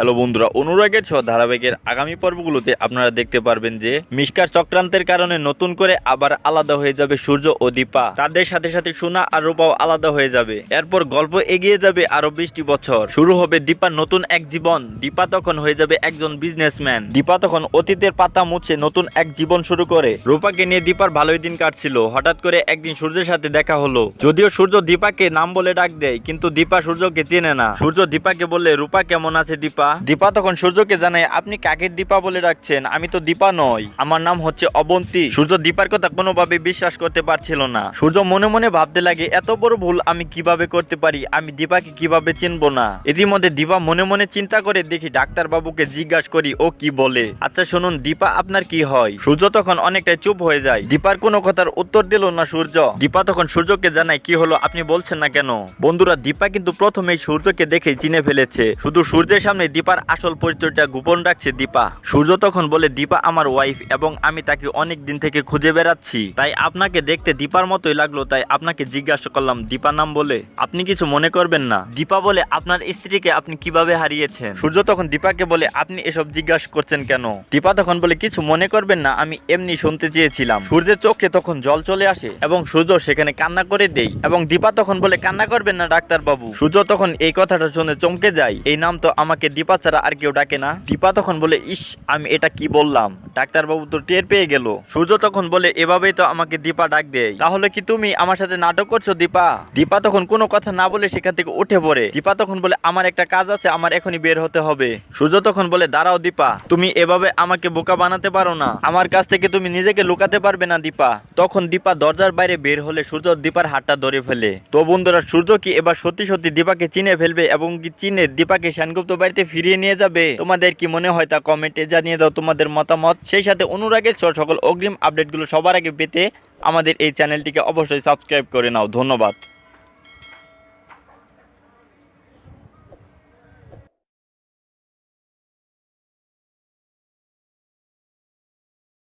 Hello বন্ধুরা, অনুরাগের ছ ধারাবাহিকের আগামী পর্বগুলোতে আপনারা দেখতে পারবেন যে মিষ্কার চক্রান্তের কারণে নতুন করে আবার আলাদা হয়ে যাবে সূর্য ও দীপা। তাদের সাথে সাথে সোনা আর রূপাও আলাদা হয়ে যাবে। এরপর গল্প এগিয়ে যাবে আরও বিশটি বছর। শুরু হবে দীপার নতুন এক জীবন। দীপা তখন হয়ে যাবে একজন বিজনেসম্যান দীপা তখন অতীতের পাতা মুছে নতুন এক জীবন শুরু করে। রূপাকে নিয়ে দীপার ভালোই দিন কাটছিল। হঠাৎ করে একদিন সূর্যের সাথে দেখা হলো। যদিও সূর্য দীপাকে নাম বলে ডাক দেয়, কিন্তু দীপা সূর্যকে চেনে না। সূর্য দীপাকে বললে, রূপা, কেমন আছে দীপা? দীপা তখন সূর্যকে জানায়, আপনি কাকে দীপা বলে ডাকছেন? আমি তো দীপা নই। আমার নাম হচ্ছে অবন্তী। সূর্য দীপার কথা কোনোভাবে বিশ্বাস করতে পারছিল না। সূর্য মনে মনে ভাবতে লাগে, এত বড় ভুল আমি কীভাবে করতে পারি? আমি দীপাকে কীভাবে চিনবো না? ইতিমধ্যে দীপা মনে মনে চিন্তা করে দেখি ডাক্তার বাবুকে জিজ্ঞাসা করি, ও কি বলে? আচ্ছা শুনুন, দীপা আপনার কি হয়? সূর্য তখন অনেকটাই চুপ হয়ে যায়। দীপার কোনো কথার উত্তর দিল না সূর্য। দীপা তখন সূর্যকে জানায়, কি হলো? আপনি বলছেন না কেন? বন্ধুরা, দীপা কিন্তু প্রথমেই সূর্যকে দেখে চিনে ফেলেছে। শুধু সূর্যের সামনে দীপার আসল পরিচয়টা গোপন রাখছে দীপা। সূর্য তখন বলে, দীপা আমার ওয়াইফ এবং আমি তাকে অনেক দিন থেকে খুঁজে বেড়াচ্ছি। তাই আপনাকে দেখতে দীপার মতোই লাগল, তাই আপনাকে জিজ্ঞাসা করলাম দীপা নাম বলে? আপনি কিছু মনে করবেন না। দীপা বলে, আপনার স্ত্রীকে আপনি কীভাবে হারিয়েছেন? সূর্য তখন দীপাকে বলে, আপনি এসব জিজ্ঞাসা করছেন কেন? দীপা তখন বলে, কিছু মনে করবেন না, আমি এমনি শুনতে চেয়েছিলাম। সূর্যের চোখে তখন জল চলে আসে এবং সূর্য সেখানে কান্না করে দেই এবং দীপা তখন বলে, কান্না করবেন না ডাক্তার বাবু সূর্য তখন এই কথাটা শুনে চমকে যায়, এই নাম তো আমাকে দীপা ছাড়া আর কেউ ডাকে না। দীপা তখন বলে, ইস, আমি এটা কি বললাম? ডাক্তার বাবু তো টের পেয়ে গেল। সূর্য তখন বলে, এভাবেই তো আমাকে দীপা ডাক দেয়। তাহলে কি তুমি আমার সাথে নাটক করছ, দীপা? দীপা তখন কোনো কথা না বলে সেখান থেকে উঠে পড়ে। দীপা তখন বলে, আমার একটা কাজ আছে, আমার এখনই বের হতে হবে। সূর্য তখন বলে, দাঁড়াও দীপা, তুমি এভাবে আমাকে বোকা বানাতে পারো না। আমার কাছ থেকে তুমি নিজেকে লুকাতে পারবে না, দীপা। তখন দীপা দরজার বাইরে বের হলে সূর্য দীপার হাতটা ধরে ফেলে। তো বন্ধুরা সূর্য কি এবার সত্যি সত্যি দীপাকে চিনে ফেলবে এবং কি চিনে দীপাকে সেনগুপ্ত বাড়িতে ফিরিয়ে নিয়ে যাবে। তোমাদের কি মনে হয় তা কমেন্টে জানিয়ে দাও। তোমাদের মতামত, সেই সাথে অনুরাগের সকল অগ্রিম আপডেটগুলো সবার আগে পেতে আমাদের এই চ্যানেলটিকে অবশ্যই সাবস্ক্রাইব করে নাও। ধন্যবাদ।